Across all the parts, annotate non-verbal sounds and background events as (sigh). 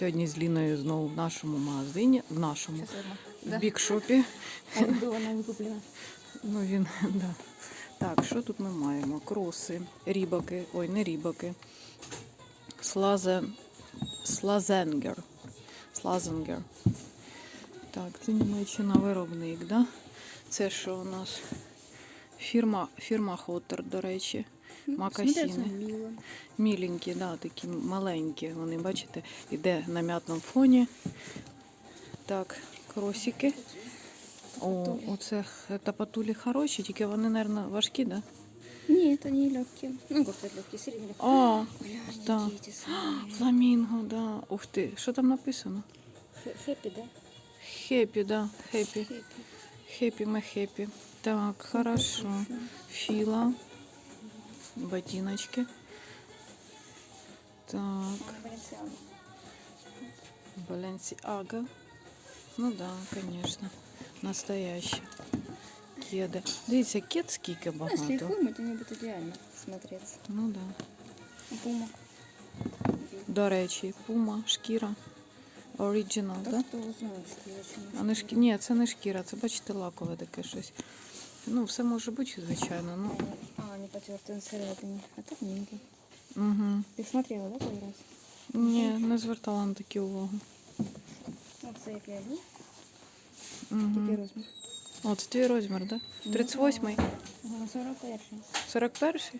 сьогодні з Ліною знову в нашому магазині, в нашому в бікшопі. А не было, куплена. Ну він, да. Так, що тут ми маємо? Кроси, рібаки, ой, не рібаки. Слазе, слазенгер. Слазенгер. Так, це Німеччина виробник, да? Це що у нас? Фірма, фірма Хоттер, до речі Макасіни. Смотрится мило. Міленькі, да, такі маленькі. Вони, бачите, іде на м'ятному фоні. Так, кросики. О, оце х- тапатулі хороші, тільки вони, мабуть, важкі, да? Нет, они легкие. Ну, как сказать, легкие, средние. О, Глянь, да. какие эти самые. (gasps) фламінго, да. Ух ти, що там написано? Хэ- Хэппи, да? Хепі, да, хепі. Хэппи. Хепі ми хепі. Так, хорошо. Філа. Ботиночки. Так. Баленсиага. Ну да, конечно. Настоящий. Кеди. Дивіться, кед скільки Ну, если их багато. вымыть, они будут идеально смотреться. Ну да. Пума. До речі, пума, шкіра. Оригінал, Да? я очень А не шкі... Ні, це не шкіра, це бачите лакове таке щось. Ну, все може бути, звичайно. Ну, А, они потертые на середине. А тут миленький. угу. Ты смотрела, да, первый раз? Ні, не звертала на такі увагу. Вот це як я йду. Угу. Такий розмір. О, це твій розмір, так? Да? 38-й? Ага, 41. 41-й?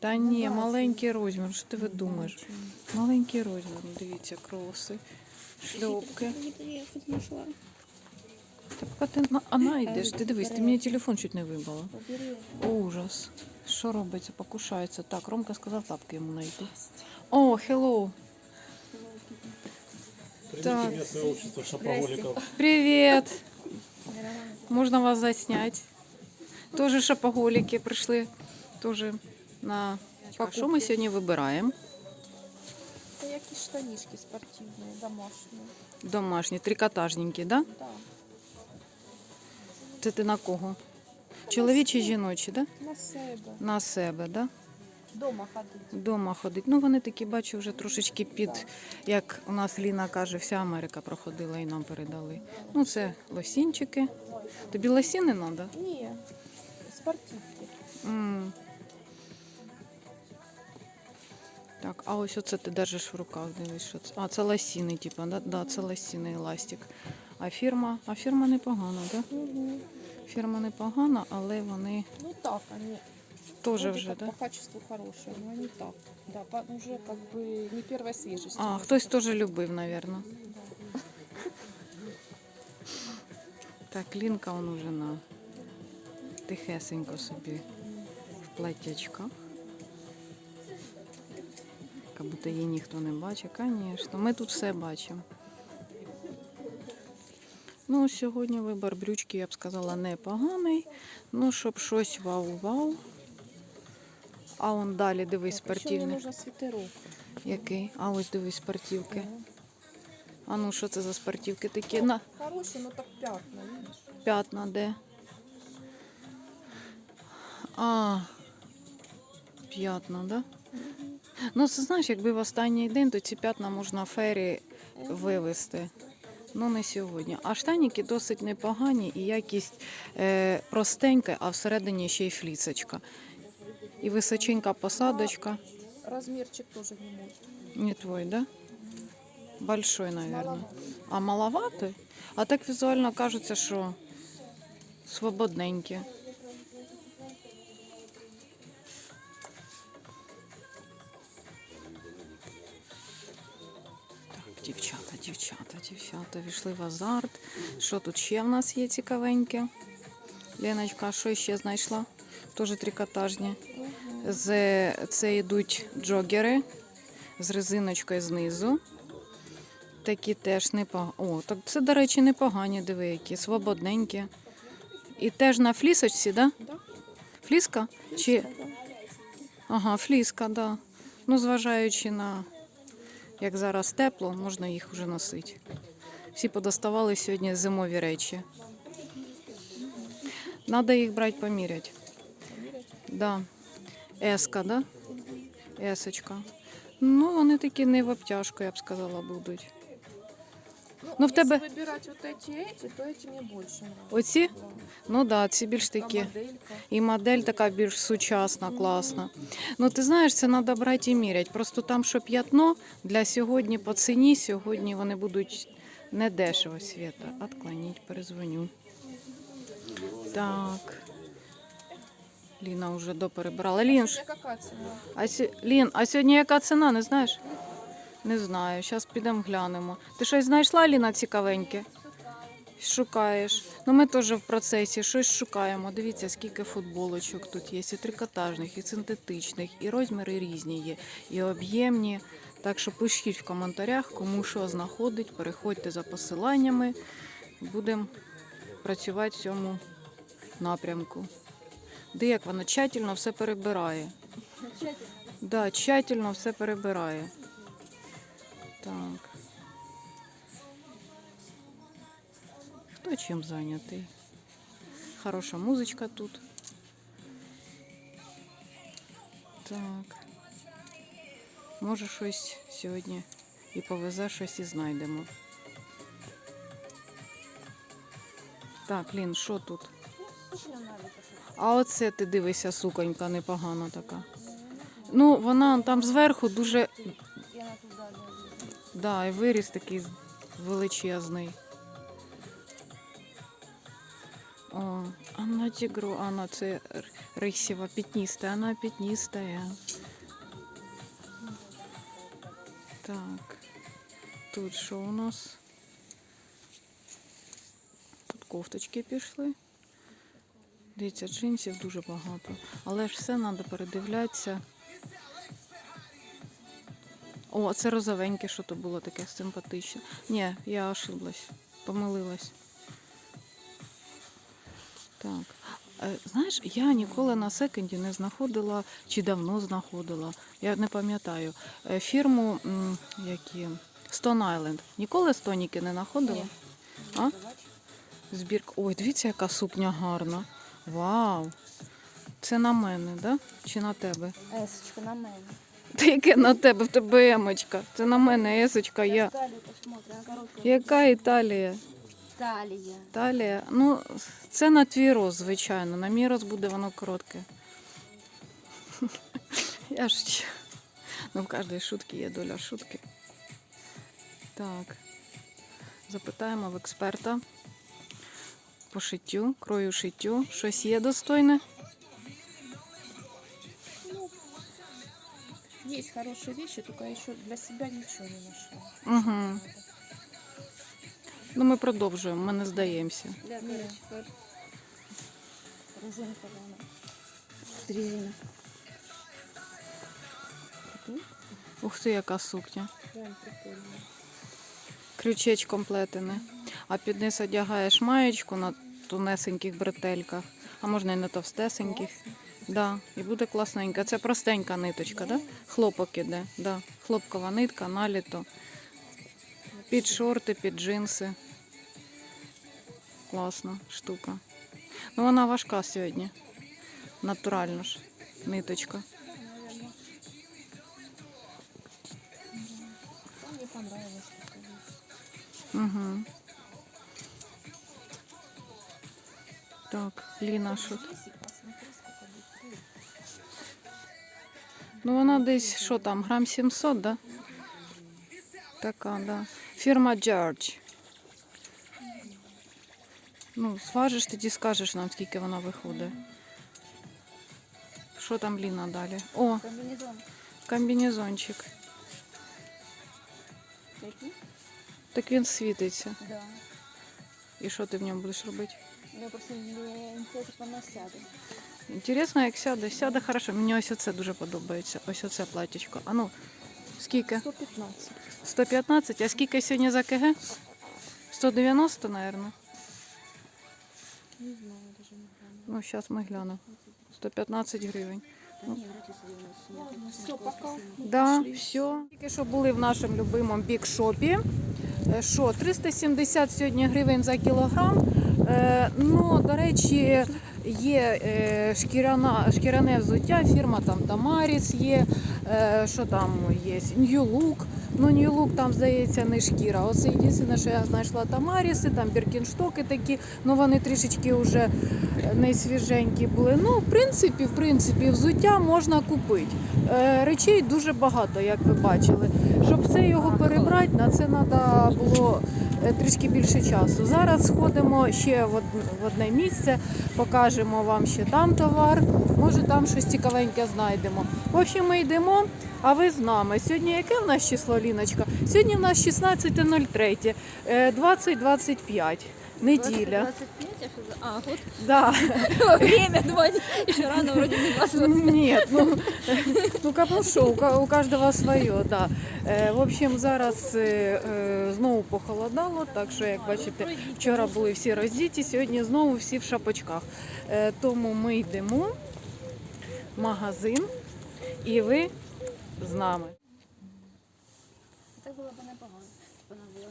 Та Ну, ні, бачу. маленький розмір. Що ти видумаєш? Маленький розмір. Ну, Дивіться, кроси, шльопки. Я тут знайшла. Та поки ти на- а найдеш, ти дивись, ти мені телефон чуть не вибила. Ужас. Що робиться? Покушається. Так, Ромка сказав тапки йому знайти. О, hello. Примите Так. местное общество шопоголиков. Привіт. Можна вас заснять. Тоже шопоголіки прийшли. Тоже на А що ми сьогодні вибираємо? Це якісь штанішки спортивні, домашні. Домашні, трикотажненькі, да? Да. Це ти на кого? Чоловічі, жіночі, да? На себе. На себе, да? Дома ходити. Дома ходить. Ну, вони такі, бачу, вже трошечки під, як у нас Ліна каже, вся Америка проходила і нам передали. Ну, це лосінчики. Тобі лосіни треба? Ні, спортивки. М. Так, а ось оце ти держиш в руках, дивись, що це. А, це лосіни, типу, да? Да, це лосіни, еластик. А фірма, а фірма непогана, да? Угу. Фірма непогана, але вони Ну так, они теж вроде вже, да? по качеству хорошие, но они так. Да, по- уже как бы не первой свежести. А, хтось теж любив. Да. Так, Лінка он уже на тихесенько собі в платячках. Як будто її ніхто не бачить, звісно. Ми тут все бачимо. Ну, сьогодні вибір брючки, я б сказала, непоганий. Ну, щоб щось вау-вау. А он далі дивись спортивний. Який? А ось дивись спортивки. А ну що це за спортивки такі? На Хороший, но так пятна, п'ятна де? А, п'ятна, да? Ну, це знаєш, якби в останній день, то ці п'ятна можна фері вивезти. Ну, не сьогодні. А штаніки досить непогані і якість е, простенька, а всередині ще й флісочка. І височенька посадочка. Розмірчик теж не мой. Не твой, да? Большой, наверное. А маловатий? А так візуально кажеться, що свободненькі. Дівчата, війшли в азарт. Що тут ще в нас є цікавеньке? Леночка, що ще знайшла? Теж трикотажні. З, це йдуть джогери з резиночкою знизу. Такі теж непогані. О, так це, до речі, непогані, диви, які, свободненькі. І теж на флісочці, да? Да? Фліска? Чи... Да. Ага, фліска, да. Ну, зважаючи на як зараз тепло, можна їх вже носити. Всі подоставали сьогодні зимові речі. Надо їх брати поміряти. Да. Еска, да? Есочка. Ну, вони такі не в обтяжку, я б сказала, будуть. Ну, в тебе- Если выбирать вот эти и эти, то эти мне больше нравятся. Оці? Да. Ну да, ці більш Там такі. моделька. І модель така більш сучасна, класна. Ну ти знаєш, це треба брати і міряти. Просто там, що п'ятно для сьогодні по ціні, сьогодні вони будуть не дешево світа. Отклоніть, перезвоню. Так. Ліна вже доперебрала. Лін, Сегодня цена? а, сьо- Лін, а сьогодні яка ціна, не знаєш? Не знаю. Зараз підемо глянемо. Ти щось знайшла, Ліна, цікавеньке? Шукаєш. Ну, ми теж в процесі щось шукаємо. Дивіться, скільки футболочок тут є, і трикотажних, і синтетичних, і розміри різні є, і об'ємні. Так що пишіть в коментарях, кому що знаходить, переходьте за посиланнями. Будемо працювати в цьому напрямку. Де як воно тщательно все перебирає. Да, тщательно все перебирає. Так. Хто чим зайнятий? Хороша музичка тут. Так. Може щось сьогодні і повезе щось і знайдемо. Так, Лін, що тут? А оце ти дивися, суконька непогана така. Ну, вона там зверху дуже. Да, і виріс такий величезний. О, она тигру, она це р- рисева, пятнистая, она пятнистая. Так, тут що у нас? Тут кофточки пішли. Дивіться, джинсів дуже багато. Але ж все треба передивлятися. О, це розовеньке, що то було таке симпатичне. Ні, я ошиблась, помилилась. Так. Е, Знаєш, я ніколи на секонді не знаходила, чи давно знаходила, я не пам'ятаю, е, фірму, які Stone Island. Ніколи стоніки не знаходила? А? Збірка. Ой, дивіться, яка сукня гарна. Вау! Це на мене, да? Чи на тебе? Есочка на мене. Та яке на тебе? В тебе емочка. Це на мене есочка. Я... Яка Італія? Талія. Італія. Ну, це на твій роз, звичайно. На мій роз буде воно коротке. (laughs) Я ж. Ну, в кожній шутки є доля шутки. Так. Запитаємо в експерта по шиттю, крою шиттю. Щось є достойне? Есть хорошие вещи, только я еще для себя ничего не нашла. Угу. Ну, ми продовжуємо, ми не здаємося. Ух ти, яка сукня. Крючечком плетене. А під низ одягаєш маєчку на тонесеньких бретельках, а можна і на товстесеньких. Да, і буде класненька. Це простенька ниточка, да? Хлопок іде. Да. Хлопкова нитка, наліто. Під шорти, під джинси. Класна штука. Ну вона важка сьогодні. Натурально ж. Ниточка. Ну, Мне понравилось такое. Угу. Так, Ліна, що? Весик, посмотри, сколько будет стоить. Ну, вона десь, що там, грам 700, да? Така, да. Фірма Джордж. Ну, зважиш, тоді скажеш нам, скільки вона виходить. Що там Ліна далі? О, Комбінезон. комбінезончик. Який? Так він світиться. Да. І що ти в ньому будеш робити? Я просто не інтересно вона сяде. Інтересно, як сяде. Сяде хорошо. Мені ось оце дуже подобається. Ось оце платічко. А ну, скільки? 115. 115, а скільки сьогодні за КГ? 190, мабуть. Не знаю, даже не знаю. Ну, зараз ми глянемо. 115 гривень. Все, пока. Да, все. Тільки що були в нашому любимому бікшопі. Е, Що, 370 сьогодні гривень за кілограм. Е, ну, до речі, є е, шкіряна, шкіряне взуття, фірма там Тамаріс є, що там є, Look. Ну, Look там, здається, не шкіра. Оце єдине, що я знайшла Тамаріси, там біркінштоки такі, ну вони трішечки вже не свіженькі були. Ну, в принципі, в принципі, взуття можна купити. Е, речей дуже багато, як ви бачили. Щоб все його перебрати, на це треба було е, трішки більше часу. Зараз сходимо ще в одне місце, покажемо вам ще там товар. Може там щось цікавеньке знайдемо. В общем, ми йдемо, а ви з нами. Сьогодні яке в нас число, Ліночка? Сьогодні в нас 16.03, е, 20.25. Неділя. 25, а. Вот Да. время, думаю, еще рано вроде не 20. Нет, ну, ну кому що, у, у кожного своє, да. Е, в общем, зараз е, е, знову похолодало, так що, як бачите, вчора були всі роздіті, сьогодні знову всі в шапочках. Е, тому ми йдемо в магазин, і ви з нами. Так было бы непогано. Вона була.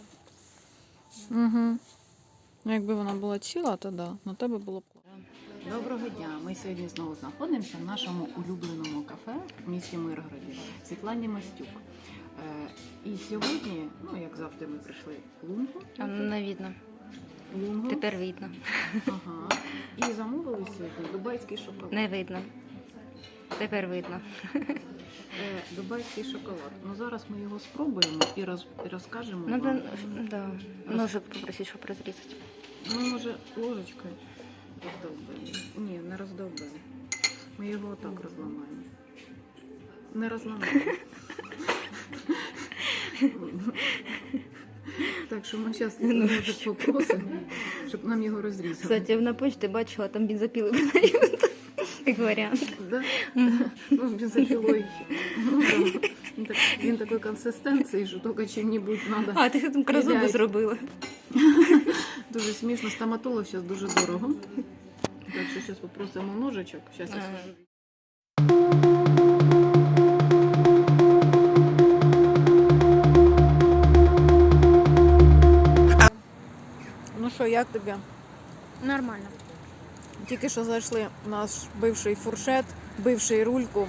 Угу. Ну, якби вона була ціла, то да, на тебе було б. Доброго дня! Ми сьогодні знову знаходимося в нашому улюбленому кафе в місті Миргороді Світлані Мастюк. Е, і сьогодні, ну як завжди, ми прийшли лунку. А, Не видно. лунгу. Тепер видно. Ага. І замовили сьогодні дубайський шоколад. Не видно. Тепер видно. Е, дубайський шоколад. Ну зараз ми його спробуємо і роз, і розкажемо. Надо, вам. да, ножик попросить, щоб розрізати. Ми може ложечкою роздовбимо. Ні, не роздовбимо. Ми його отак розламаємо. Не розламаємо. Так що ми зараз ножик попросимо, щоб нам його розрізали. Кстати, на почті бачила, там бензопіли продають. Як варіант. Да? Ну, бензопилой. Ну, да. Він, такої консистенції, що тільки чим-небудь треба. А, ти там Ідеально. зробила. Дуже смішно. Стоматолог зараз дуже дорого. Так що зараз попросимо ножичок. Зараз я Ага. Ну що, як тобі? Нормально. Тільки що зайшли наш бивший фуршет, бивший рульку,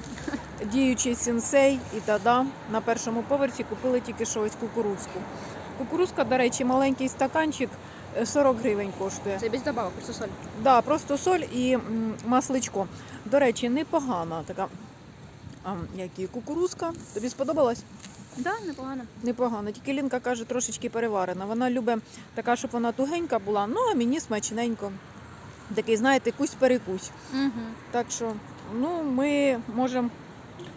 діючий сенсей і тада. На першому поверсі купили тільки що ось кукурузку. Кукурузка, до речі, маленький стаканчик е, 40 гривень коштує. Це без добавок, просто соль. Да, просто соль і масличко. До речі, непогана така. А, як і кукурузка. Тобі сподобалась? Да, непогано. Непогано. Тільки Лінка каже, трошечки переварена. Вона любить така, щоб вона тугенька була, ну а мені смачненько Такий, знаєте, кусь-перекусь. Угу. Так що, ну, ми можемо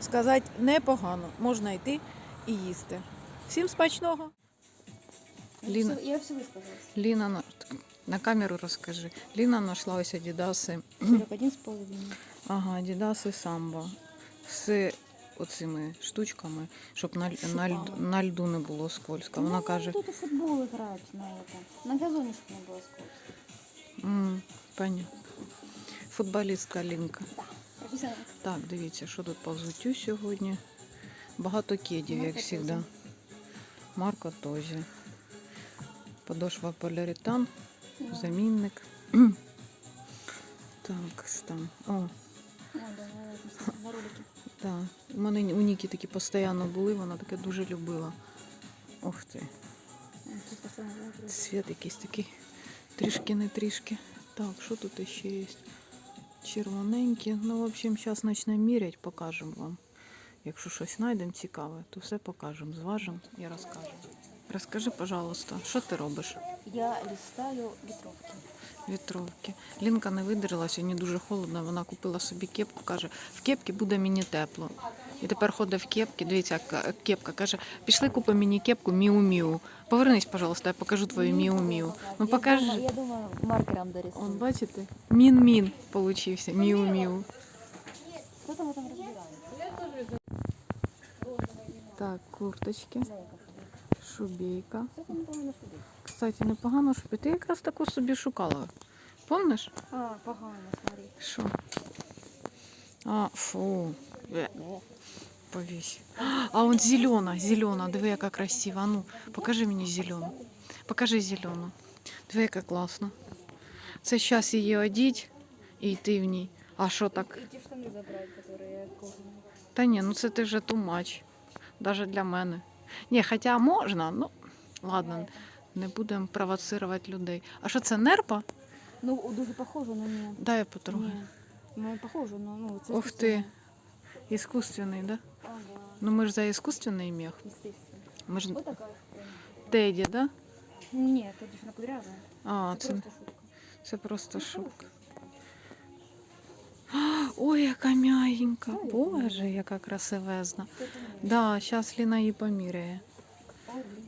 сказати, непогано. Можна йти і їсти. Всім смачного. Ліна. Я все висказалась. Ліна на, на камеру розкажи. Ліна знайшла ось Адідаси. 41 з половиною. Ага, Адідаси самбо. З оцими штучками, щоб на, на, льд- на льду не було скользко. Вона каже, тут у футбол играют на этом. На газоне, чтобы не было скользко. м, пані, футболістка Лінка. Так, дивіться, що тут по взуттю сьогодні. Багато кедів, як завжди. Марко Тозі. Подошва поліуретан, замінник. (clears throat) Так, що там? О, да, так. У мене у Ніки такі постійно були, вона таке дуже любила. Ох ти. Ролике. Світ якийсь такий. Трішки не трішки. Так, що тут ще є? Червоненькі. Ну, в общем, зараз почнемо міряти, покажемо вам. Якщо щось знайдемо цікаве, то все покажемо, зважимо і розкажемо. Розкажи, пожалуйста, що ти робиш? Я листаю ветровки. Вітровки. Лінка не видержала, сьогодні дуже холодно. Вона купила собі кепку, каже, в кепці буде мені тепло. І тепер ходить в кепці, дивіться, як е, кепка каже, пішли купимо мені кепку Міу-Міу. Повернись, пожалуйста, я покажу твою Міу-Міу. Ну покажи. Я думаю, маркером дорисую. Он, бачите? Мін-мін получився. Міу-міу. Там? Так, курточки, шубейка. Кстати, непогано шубі. Ти якраз таку собі шукала. Помниш? А, погано, смотри. Що? А, фу Бе, Э, Повісь. А он зелена, зелена. Диви, яка красива. А Ну, покажи мені зелену. Покажи зелену. Диви, яка класна. Це зараз її одіть і йти в ній. А що так? И те штаны забрать, которые кожаные. Та ні, ну це ти вже тумач. Навіть для мене. Ні, хоча можна, ну ладно, не будемо провоцирувати людей. А що це нерпа? Ну, дуже похоже на нее. Дай я потрогаю. Не, ну, похоже, но ну, це Ух ти. Іскусственний, да? Ага, Ну ми ж за іскусственний мех. естественно. Ми ж Вот такая штука. теді, да? Нет, это же кудрявая. А, Это це, просто шутка. це просто шубка. (gasps) Ой, яка м'ягенька. Ой, яка Боже, яка красивезна. Что это мне? Да, зараз Ліна її поміряє. Ой, блин.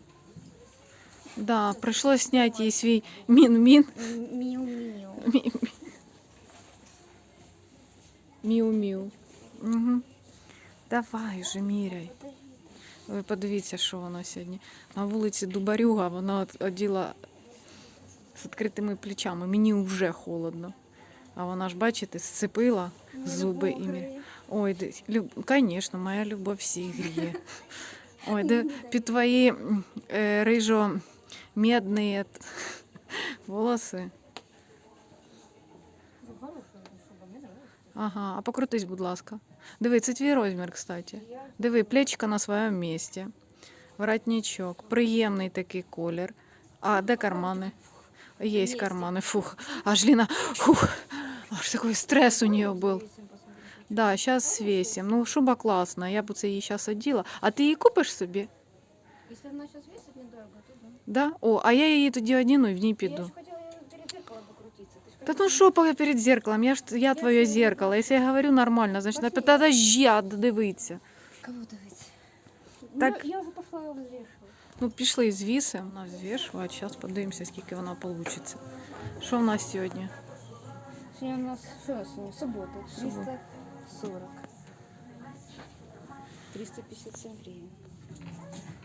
Да, прийшлось зняти їй свій мін-мін. Миу-миу. Мі- мі- Міу-міу. Угу. Давай же міряй. Ви подивіться, що воно сьогодні. На вулиці Дубарюга вона оділа з відкритими плечами. Мені вже холодно. А вона ж, бачите, сцепила зуби і мі... Ой, де- люб... звісно, моя любов всіх гріє. (laughs) Ой, де під твої е, рижо медні (laughs) волоси. Ага, а покрутись, будь ласка. Диви, це твій розмір, кстати. Диви, плечика на своєму місці. Воротничок. Приємний такий колір. А де кармани? Є Есть. кармани. Фух. Аж Ліна, фух. Аж такий стрес у нее був. Да, сейчас свесим. Ну, шуба класна, я б це її зараз оділа. А ти її купиш собі? Если она сейчас весит недорого, то да. Да? О, а я її тоді одіну і в ній Я піду. покрутиться. Ты ж Та хотела- ну що поки перед зеркалом? Я ж я твоє зеркало. Якщо я говорю нормально, значить Пошли. подожди, а дивиться. Кого давить? Так- Я, я уже пошла его взвешивать. Ну, пішли звіси, вона звішувати. Зараз подивимося, скільки вона вийде. Що в нас сьогодні? Сегодня у нас, что у нас сегодня? Суббота. Суббота. 340. 357 гривен.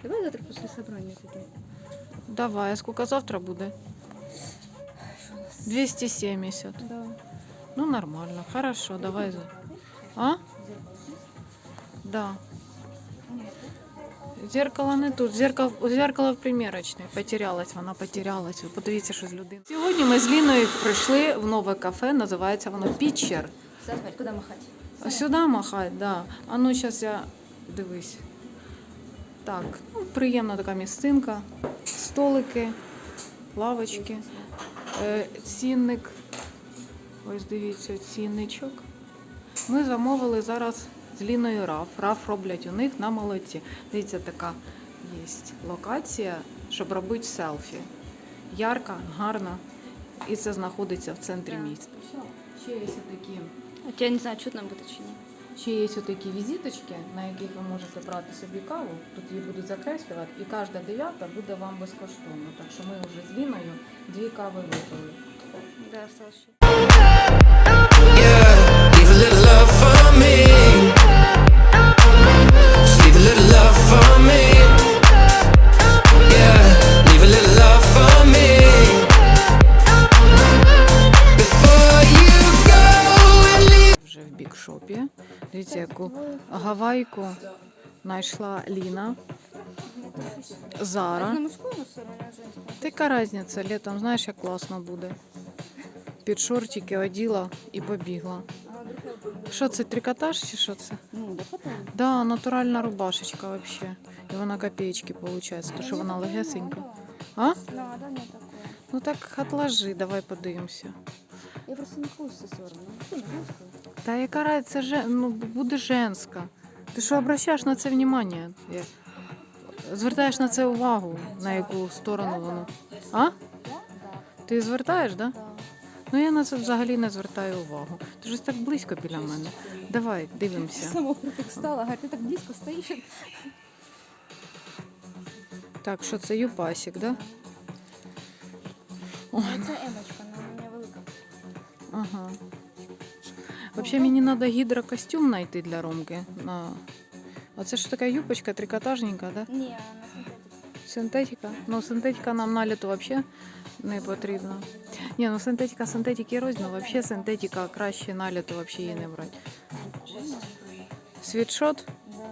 Давай завтра после собрания зайдем. Давай, а скільки завтра буде? 270. Да. Ну, нормально. Хорошо, давай. за- А? Да. Зеркало не тут. Зеркало, зеркало в примірочній. Потерялась, вона потерялась. Подивіться, що з людиною. Сьогодні ми з Ліною прийшли в нове кафе, називається воно куда махать? А сюди махать, да. А ну зараз я дивись. Так, ну, приємна така місцинка, столики, лавочки, цінник. Ось дивіться, цінничок. Ми замовили зараз з Ліною раф. Раф роблять у них на молоті. Дивіться, така є локація, щоб робити селфі. Ярка, гарна. І це знаходиться в центрі міста. Ще є такі. А я не знаю, что нам будет чинить. Ще є такі візиточки, на яких ви можете брати собі каву. Тут її будуть закреслювати, і кожна дев'ята буде вам безкоштовно. Так що ми вже з Ліною дві кави випили. Дивіться, яку гавайку знайшла Ліна. Зара. Та яка різниця, літом знаєш, як класно буде. Під шортики оділа і побігла. Що це, трикотаж чи що це? Ну, да. Натуральна рубашечка вообще. І вона копеечки виходить, то що вона легесенька. А? Ну так отложи, давай подивимося. Я просто не все равно. Та яка разниця, же, ну, буде женська. Ти що обращаєш на це внимання? Звертаєш на це увагу, на яку сторону воно. А? Ти звертаєш, да? Да. Ну я на це взагалі не звертаю увагу. Ти ж так близько біля мене. Давай, дивимося. Сама так говорит, ты так близко стоишь. Так, що це да? Ой, Ну, це емочка, вона у мене велика. Ага. Взагалі мені треба гідрокостюм знайти для Ромки. На... А це ж така юбочка трикотажненька, да? Ні, вона синтетика. Синтетика. Ну, синтетика нам на літо взагалі не потрібна. Ні, ну синтетика, синтетики розні, але взагалі синтетика краще на літо взагалі її не брати. Світшот, Да, есочка.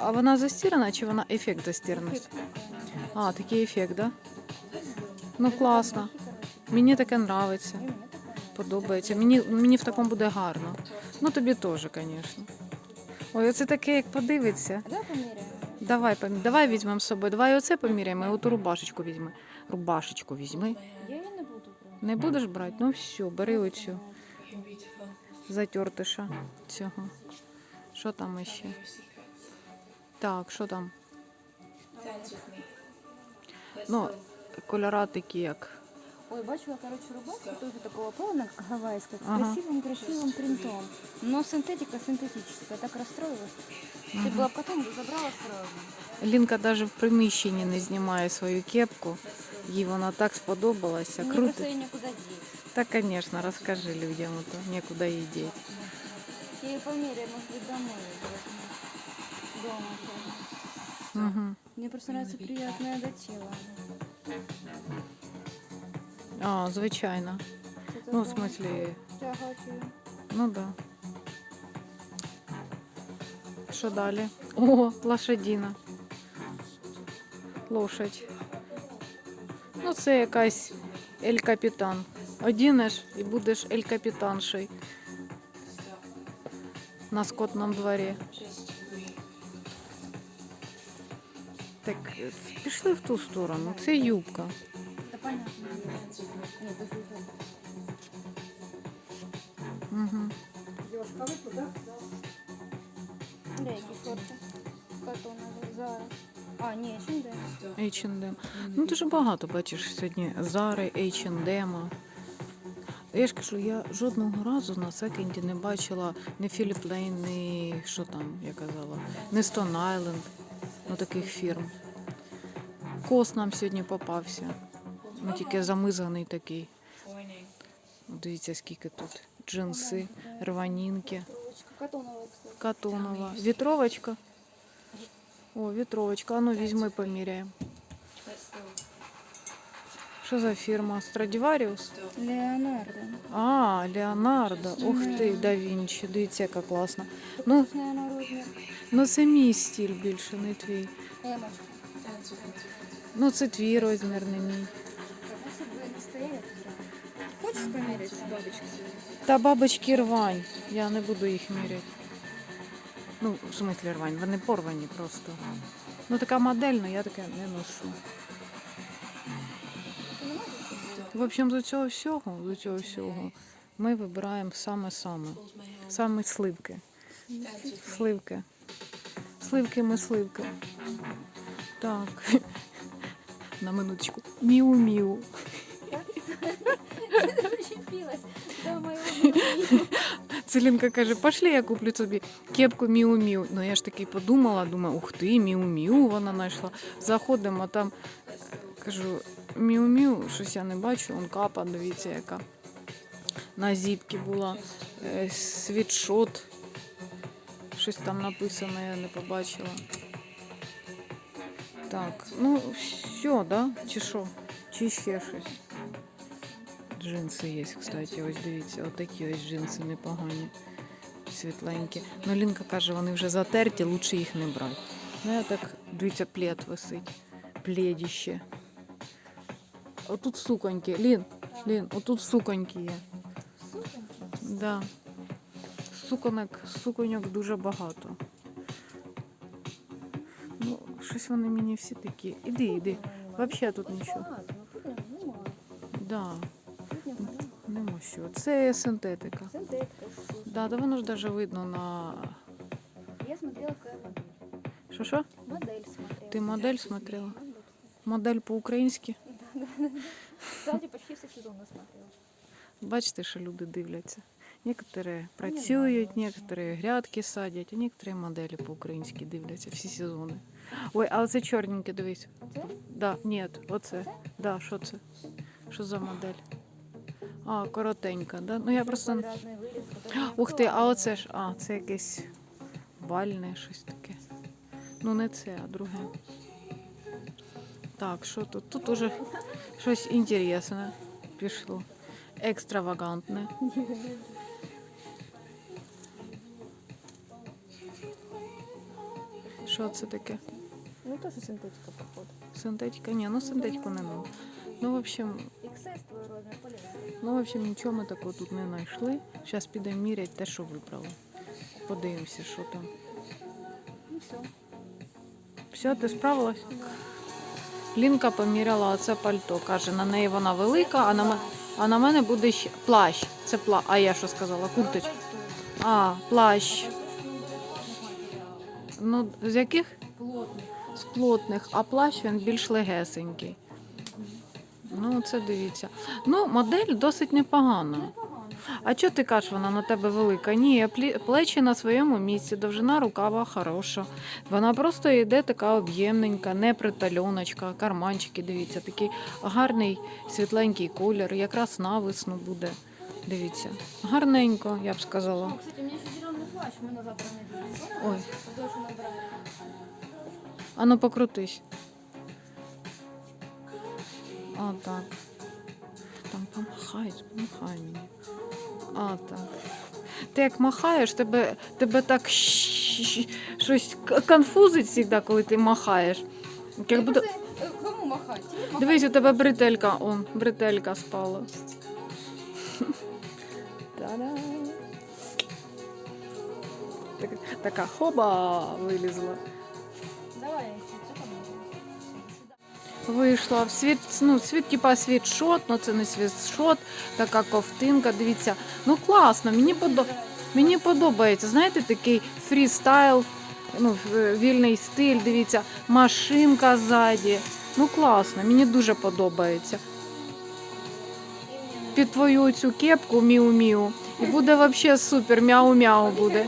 а вона застірана чи вона ефект застіраності? Ефект такий. А, такий ефект, да? Ну класно. Мені таке нравиться. Подобається. Мені, мені в такому буде гарно. Ну тобі теж, звісно. Ой, оце таке, як подивиться. Давай поміряємо. Давай візьмемо з собою. Давай оце поміряємо, і оту рубашечку візьми. Рубашечку візьми. Я її не буду брати. Не будеш брати? Ну все, бери оцю затертиша цього. Що там іще? Так, що там? Ну, кольора такі як. Ой, бачу я, короче, рубашку тоже такого плана гавайского, с Ага. красивым-красивым принтом. Но синтетика синтетическая. Я так расстроилась. Ты Мгм. бы потом бы забрала сразу. Лінка навіть в приміщенні не знімає свою кепку. Їй вона так сподобалася. Мне Круто. просто ее некуда деть. Та, звісно, розкажи людям, а то нікуди їй діть. Я ее померяю, может быть, домой. возьму. Дома. тоже. Угу. Мне просто нравится приятное до тела. А, звичайно. Ну, в смислі, ну да. Що далі? О, лошадіна. Лошадь. Ну, це якась ель капітан. Одінеш і будеш ель капітаншею на скотному дворі. Так, пішли в ту сторону. Це юбка. Понятно. Нет, это. Угу. Бля, які шорти. Катонові, Зара. А, ні, ще не дай. H&M. Ну дуже багато бачиш сьогодні Зари, H&M. Я ж кажу, я жодного разу на секенді не бачила ні Philip Lane, ні що там, я казала, ні Stone Island, ну таких фірм. Кос нам сьогодні попався. Ну тільки замизаний такий. Дивіться, скільки тут. Джинси, рванінки. Катонова. Вітровочка. О, вітровочка. А ну візьми, поміряємо. Що за фірма? Страдіваріус? Леонардо. А, Леонардо. Ух ти, да Вінчі. Дивіться, яка класна. Ну, ну це мій стиль більше, не твій. Ну, це твій розмір, не мій. Хочешь померить бабочку? Та бабочки рвань. Я не буду їх міряти. Ну, в смислі рвань, вони порвані просто. Ну, така модельна, я таке не ношу. В общем, з цього всього, з цього всього ми вибираємо саме-саме. Саме сливки. Сливки. Сливки ми сливки. Так. (laughs) На минуточку. Міу-міу. Целінка каже, пошли, я куплю собі кепку Міу-Міу. Ну я ж таки подумала, думаю, ух ти, Міу-Міу вона знайшла. Заходимо, там е, кажу, Міу-Міу, щось я не бачу, он капа, дивіться, яка. На зіпці була е, світшот. Щось там написано, я не побачила. Так, ну все, да? Чи що? Чи ще щось? Джинси є, кстати, ось дивіться, отакі ось джинси непогані, світленькі. Ну, Лінка каже, вони вже затерті, лучше їх не брати. Ну, я так, дивіться, плед висить. Пледіще. Отут суконьки. Лін, Лін, отут суконьки є. Да. Суконок, суконьок дуже багато. Ну, щось вони мені всі такі. Іди, іди. Вообще тут нічого. Да, нема що. Це синтетика. Синтетика. Да, да воно ж даже видно на. Я смотрела какая модель. Що що? Модель смотрела. Ти модель смотрела? Модель по-українськи. Кстати, почти все сезоны смотрела. Бачите, що люди дивляться. Некоторі працюють, некоторі грядки садять, а некоторі моделі по-українськи дивляться всі сезони. Ой, а оце чорненьке, дивись. Це? Да, ні, оце. Да, що це? Що за модель? А, коротенька, да? Ну я просто. Квадратный вырез, который Ух ти, а классный. оце ж, а, це якесь бальне щось таке. Ну, не це, а друге. Так, що тут? Тут уже щось інтересне пішло. Екстравагантне. Що це таке? Ну, тоже синтетика, походу. Синтетика? Ні, ну синтетику не ну. Ну, в общем, Ну, в общем, нічого ми такого тут не знайшли. Зараз підемо міряти те, що вибрали. Подивимося, що там. Ну, все. Все, ти справилась? Лінка поміряла оце пальто. Каже, на неї вона велика, а на, ме- а на мене буде ще плащ. Це пла... А я що сказала? Курточка. А, плащ. Ну, з яких? Плотный. З плотних, а плащ він більш легесенький. Ну, це дивіться. Ну, модель досить непогана. А чого ти кажеш, вона на тебе велика? Ні, плі- плечі на своєму місці, довжина рукава хороша. Вона просто йде така об'ємненька, не притальоночка, карманчики, дивіться, такий гарний світленький колір, якраз на весну буде. Дивіться, гарненько, я б сказала. О, кстати, у меня еще зеленый плащ, мы на завтра найдем. Ой, Подольше набрали. а ну покрутись. А, так. Там помахай, помахай мені. А, так. Ти як махаєш, тебе, тебе так щось конфузить завжди, коли ти махаєш. Як. Просто, э, Кому махать? Тебе? Дивись, у тебе бретелька, он, бретелька спала. Та-да. Так, така хоба вилізла. Вийшла в світ, ну, світ, типа світшот, ну це не світшот, така ковтинка, дивіться. Ну класно, мені, подо... мені подобається. Знаєте, такий фрістайл, ну, вільний стиль, дивіться, машинка ззаді. Ну класно, мені дуже подобається. Під твою цю кепку міу-міу. І буде взагалі супер, мяу-мяу буде.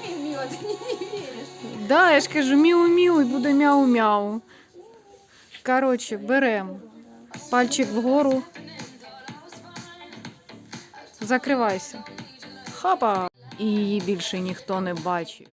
Да, я ж кажу, міу-міу і буде мяу-мяу. Коротше, беремо. Пальчик вгору. Закривайся. Хапа. І її більше ніхто не бачить.